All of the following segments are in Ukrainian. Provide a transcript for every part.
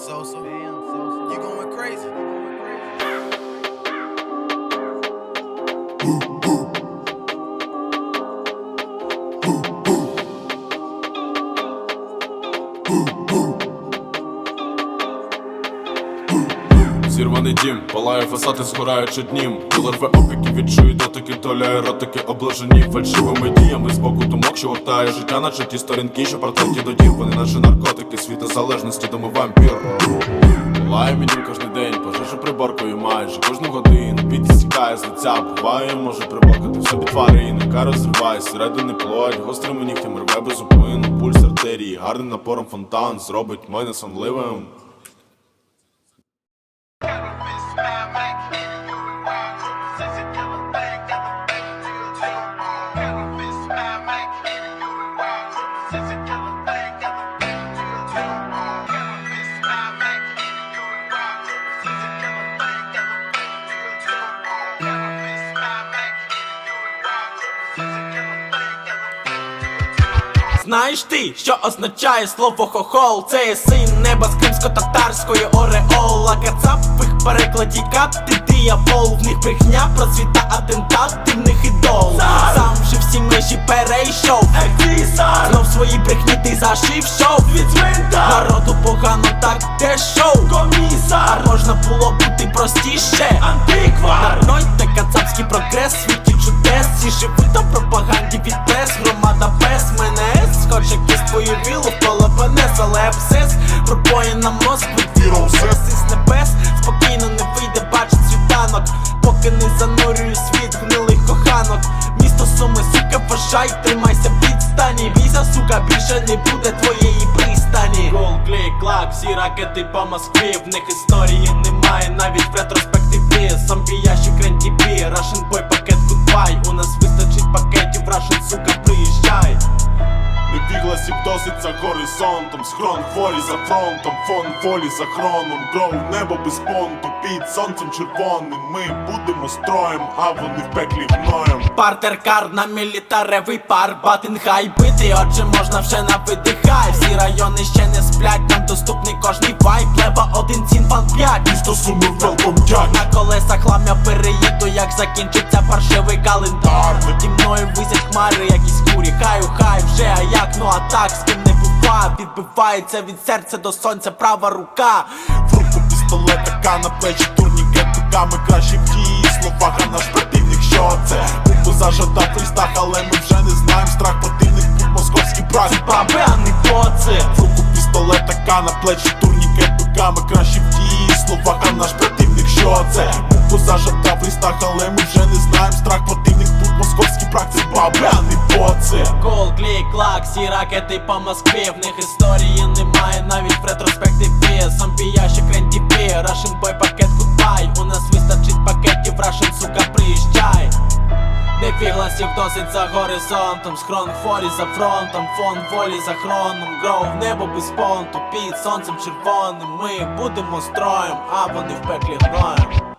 Sosa. You going crazy. You going crazy. Зірваний дім, палає фасади, згораючи днім Коли рве опіки, відчую дотики, доля еротики облажені фальшивими діями. З боку думок, що гортає життя, наче ті сторінки, що портреті до дів Вони наче наркотики, світозалежності, доми вампір Лає меню кожен день, пожежу приборкою майже кожну годину. Піті стікає з лиця, буває, може приборкати в собі тварину Яка розриває. Середини плоть, гострими нігтями рве без зупину. Пульс артерії, гарним напором фонтан зробить мене сонливим Знаєш ти, що означає слово хохол? Це є син неба з кримсько-татарської ореола. Кацап в їх перекладі кат, ти диявол В них брехня, просвіта, атентат, ти в них ідол. Сам же всі межі перейшов. Знов свої брехні ти зашив шоу Народу погано так де шоу Комісар! Можна було бути простіше Антиквар! Нарнойте кацапський прогрес, світі чудес І живуть там пропаганді від прес Громада без мене. Схоче кість твою вілу в полобанес Але абсес пробоє на мозк Вірусес із небес. Спокійно не вийде, бачить світанок. Поки не занурюю світ гнилих коханок Місто суми, сука, вважай, тримайся в підстані Віза, сука, більше не буде твоєї пристані. Гол, клік, клак, всі ракети по Москві. В них історії немає навіть в ретроспективі. Зомбі ящик рентіпі, За горизонтом, схрон хворі за фронтом, фон волі за хроном, гров небо без понту, під сонцем червоним. Ми будемо строєм, а вони в пеклі гноєм. Партеркар на мілітаревий пар Батинхай бити, отже можна вже на видихай Всі райони ще не сплять, нам доступний кожний вайп Лева один цін пан п'ять Місто суми велком дядь. На колесах лам'я переїду, як закінчиться паршивий календар. Наді мною висять хмари, якісь курі. Хаю, хай вже, а як, ну а так, з ким не бува Відбивається від серця до сонця права рука. В руку така на плечі турнікет Руками краще в дії словах, а наш противник що це? Бумбу зажадав фрістах, але ми вже не знаємо. Страх противник московський брат. Бабе, а не поци В пістолет, така на плечі турнікет Руками краще в дії. Словах, а наш противник що це? Бумбу зажадав фрістах, але ми вже не знаємо. Страх противник будь московський Це бабе, а не поци Кол, клік, клак, всі ракети по Москві. В них історії немає навіть в ретроспективі. Зомбі ящик рентіпі, Russian boy, пакет goodbye. У нас вистачить пакетів, Russian, сука, Невігласів досить за горизонтом. Схрон хворі за фронтом, фон волі за хроном. Гроу в небо без понту, під сонцем червоним. Ми будемо строєм, а вони в пеклі гноєм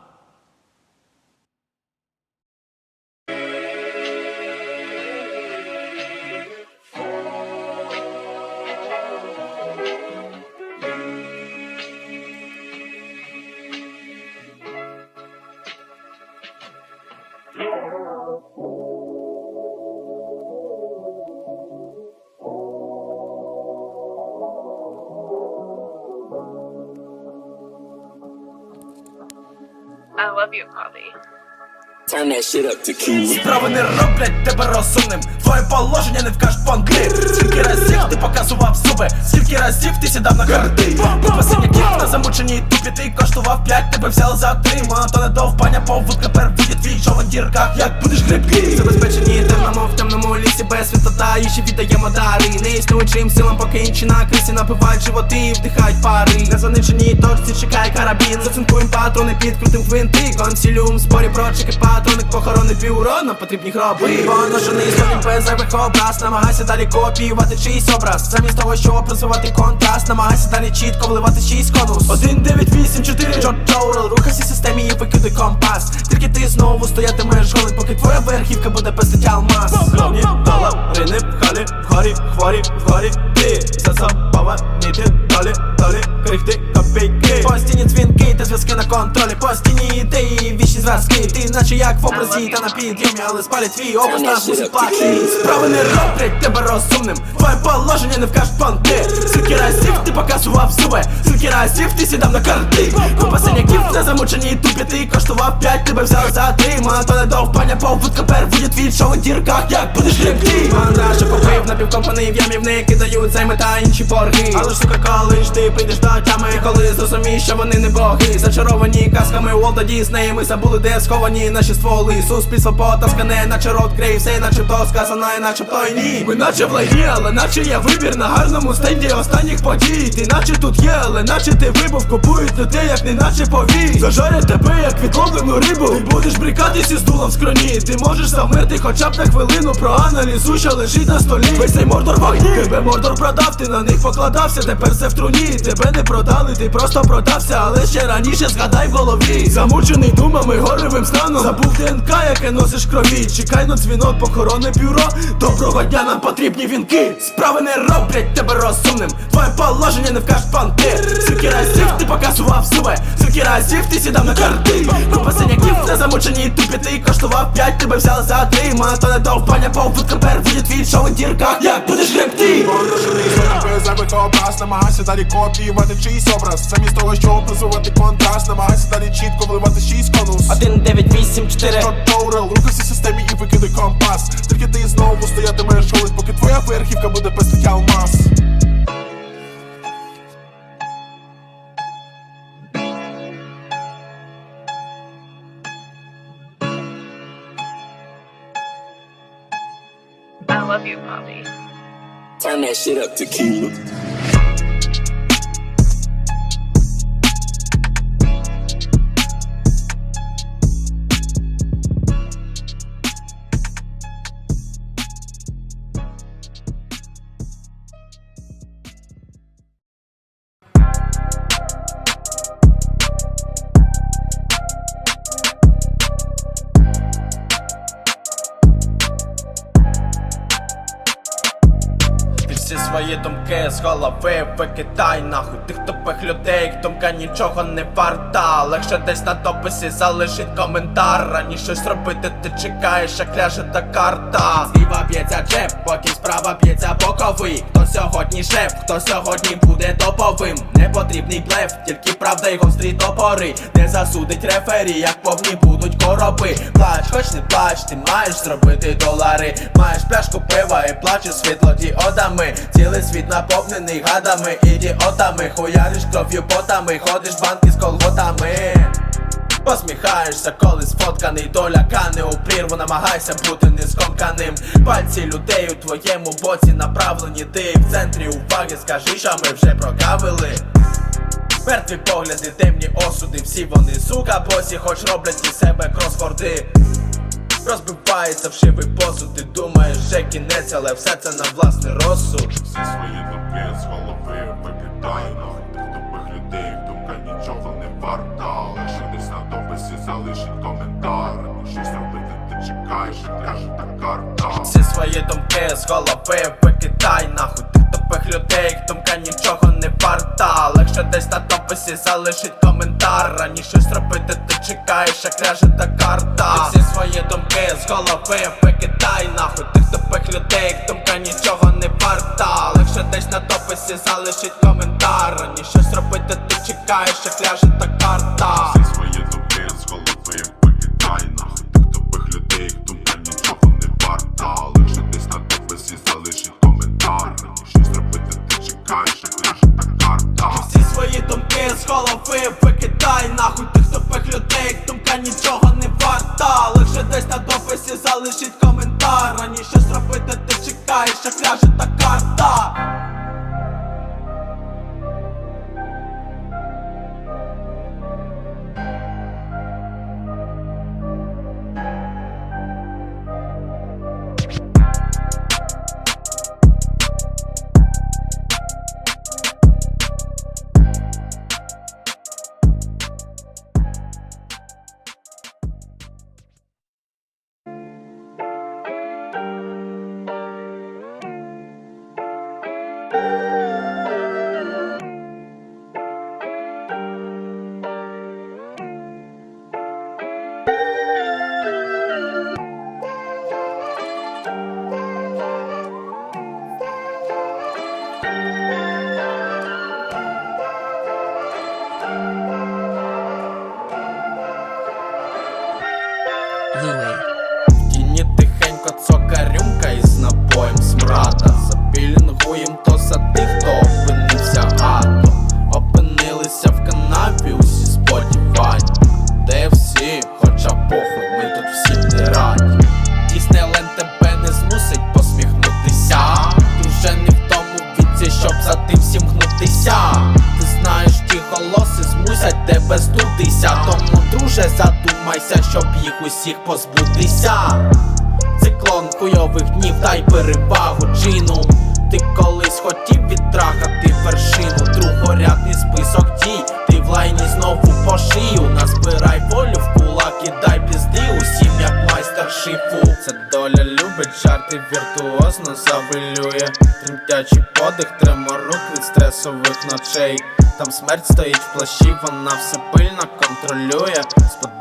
love you, Bobby. Turn that shit up to. Справи не роблять тебе розумним. Твоє положення не вкаж панкліп Скільки разів ти показував зуби? Скільки разів ти сідав на карти? Купа синяків на замученій тупі. Ти коштував п'ять, тебе взяли за три Монотоне довбання, поводка первує твій шов в дірках. Як будеш грибки? Забезпечені темному в темному лісі Без світота ще віддаємо дари Не існуючим силам, поки інші на крисі Напивають животи і вдихають пари. На заниченій точці чекає карабін. Зацинкуєм патрони, підкрутим гвинти Консіліум, спорі про чеки патроник Похоронне бюро, нам потрібні гроби. Поношений зовні без зайвих образ. Намагайся далі копіювати чийсь образ. Замість того, щоб розвивати контраст Намагайся далі чітко вливати чийсь конус. 1, 9, 8, 4 Джо Джоурел, рухайся системі і викидай компас. Тільки ти знову стоятимеш голий, поки твоя верхівка буде пестить алмаз. Головні долари не kalip kalip garip garip garip Sasa baba neydi dali dali krikti копійки Постійні дзвінки та зв'язки на контролі. Постійні ідеї, вічні зразки. Ти наче як в образі та на підйомі Але спалять твій образ наш мусить плати Справи не роблять тебе розумним. Твоє положення не вкажуть понти Скільки разів ти показував зуби? Скільки разів ти сідав на карти? Купа синяків не замучені тупі Ти коштував п'ять, тебе взяли за три Мато не довбання, поводка переводять від шоу дірках Як будеш гребти Мандра, що попив напівкопаний в ямі в них кидають займи та інші борги. Але ж сука, коли ж ти прийдеш до тями Коли зрозумієш, що вони не боги Зачаровані казками Уолта Діснея Ми забули, де сховані наші стволи. Суспільство потаскане, наче рот крей Все начебто сказано, і начебто й ні. Ми наче в лайні, але наче є вибір на гарному стенді останніх подій. Ти наче тут є, але наче ти вибув Купують людей, як не наче повій. Зажарять тебе, як відловлену рибу. Ти будеш брикатись із дулом в скроні. Ти можеш завмерти хоча б на хвилину Проаналізуй, що лежить на столі. Весь цей мордор вогні Тебе мордор продав, ти на них покладався Тепер все в труні, тебе не продали, ти просто продався Але ще раніше згадай в голові. Замучений думами, горевим станом. Забув ДНК, яке носиш крові. Чекай на дзвінок, похоронне бюро. Доброго дня, нам потрібні вінки. Справи не роблять тебе розумним положення не вкажуть понти Скільки разів ти показував зуби Скільки разів ти сідав на карти Група синяків не замучені тупі Ти коштував п'ять, тебе взяли за три Мато не довбання, поводка переводять від шоу дірках Як будеш гребти? Зайвих образ Намагайся далі копіювати чийсь образ Замість того, щоб описувати контраст Намагайся далі чітко вливати шість конус 1, 9, 8, 4 Контрол, рухайся в системі і викидай компас. Тільки ти знову стоятимеш шолить, поки твоя верхівка буде пестить that shit up, tequila. Свої думки з голови викидай нахуй. Тих тупих людей, думка нічого не варта. Легше десь на дописі залишить коментар Рані щось робити, ти чекаєш, як ляже та карта. Зліва б'ється джеб, поки справа б'ється боковий Хто сьогодні шеф, хто сьогодні буде топовим. Не потрібний блеф, тільки правда й гострі топори. Не засудить рефері, як повні будуть короби. Плач, хоч не плач, ти маєш зробити долари. Маєш пляшку пива і плачеш світло діодами. Цілий світ наповнений гадами, ідіотами. Хуяриш кров'ю потами, ходиш в банки з колготами Посміхаєшся, коли сфотканий доляканий у прірву, намагайся бути нескомканим. Пальці людей у твоєму боці направлені, ти в центрі уваги, скажи, що ми вже прокавили Мертві погляди, темні осуди, всі вони сука, босі, хоч роблять із себе кросворди. Розбивається вшивий посуд, ти думаєш, що кінець, але все це на власний розсуд. Всі свої думки з голови викидай нахуй свої думки з голови викидай нахуй. Тих тупих людей, думка нічого не варта. Легше десь на дописі залишить коментар Рані щось робити, ти чекаєш, як ляже та карта. Всі свої думки з голови викидай нахуй. Тих тупих людей, думка нічого не варта. Легше десь на дописі залишить коментар Рані щось робити, ти чекаєш, як ляже та карта. Всі свої думки з голови з викидай нахуй тих тупих людей, думка нічого не варта. Лише десь на дописі залишіть коментар. Раніше зробити робити, ти чекаєш, як ляже та карта Луей. В тіні тихенько цока рюмка із напоєм смрада. Запілінгуєм то за тих, хто опинився гадом. Опинилися в канапі, усі сподівання. Де всі, хоча похуй, ми тут всі не раді. Діснейленд тебе не змусить посміхнутися. Ти вже не в тому віці, щоб за тим всім гнутися. Ти знаєш ті голоси змусять тебе здутися, тому друже за задумайся, щоб їх усіх позбутися. Циклон хуйових днів, дай перевагу чину. Ти колись хотів відтрахати вершину. Другорядний список дій, ти в лайні знову по шию Назбирай волю в кулак і дай пізди усім, як майстер шифу. Це доля любить жарти, віртуозно завилює. Тремтячий подих, треморук від стресових ночей. Там смерть стоїть в плащі, вона все пильно контролює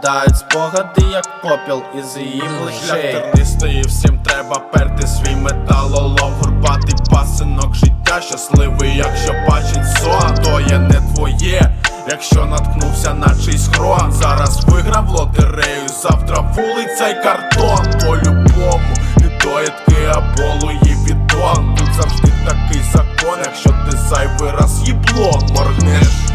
Спадають спогади, як попіл із її плечей Шлях тернистий, всім треба перти свій металолом Горбатий пасинок життя. Щасливий, якщо бачить сон То є не твоє, якщо наткнувся на чийсь хрон Зараз виграв лотерею, завтра вулиця й картон. По-любому, недоїдки або луї відон Тут завжди такий закон, якщо ти зайвий раз їбло моргнеш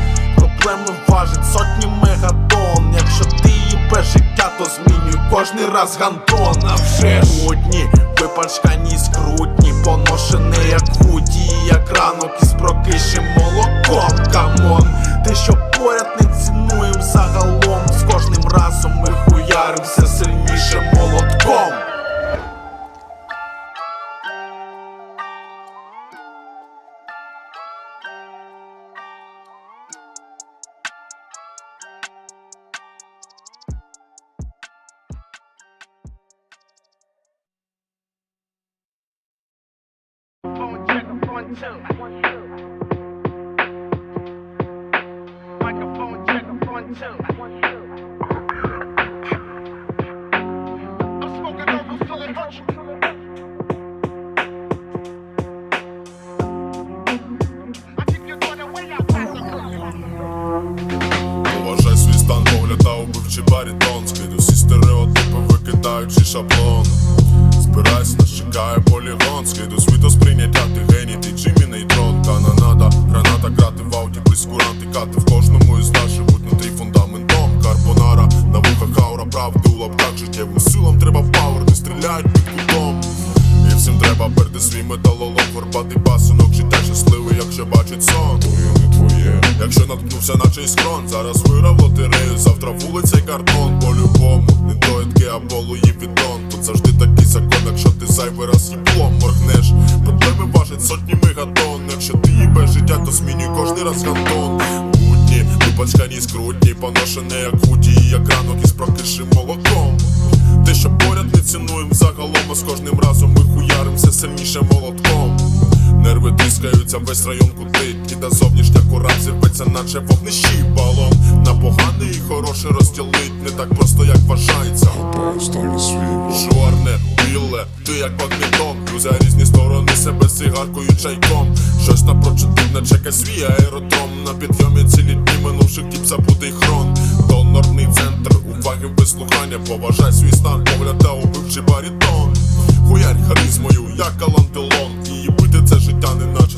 Проблеми важить сотні мегатон. Якщо ти їбеш життя, то змінюй кожний раз гантон. А вже ж одні випачкані скрутні Поношені як худі, як ранок із прокишим молоком. Камон, те, що поряд не цінуєм загалом. З кожним разом ми хуяримося сильніше молотком two. Лапках Життєвим силам треба пауер, не стріляють під кутом. І всім треба перти свій металолом Горбатий пасунок, життя щасливий, якщо бачить сон. Твоє не твоє. Якщо наткнувся на чийсь крон Зараз виграв лотерею, завтра вулиця й картон. По-любому, недоїдки або луї відон Тут завжди такий закон, якщо ти зайвий раз їблом моргнеш. Проблеми важать сотні мегатон. Якщо ти їбеш життя, то змінюй кожний раз гантон випачкані скрутні, поношене як худі, як ранок із прокишим молоком те, що поряд не цінуєм загалом, а з кожним разом ми хуярим все сильніше молотком. Нерви тріскаються, весь район кутить, і та зовнішня кора зірветься, наче вогнищий балон. На погане і хороше розділить, не так просто, як вважається. Чорне, біле, ти як магнітом Юзя різні сторони себе сигаркою чайком Щось напрочуд чекай свій аеродром На підйомі цілі дні минувших кіп забутий хрон. Донорний центр, уваги вислухання. Поважай свій стан, погляда убивчий барітон Хуярь харизмою, як алантилон І їбити це життя, не наче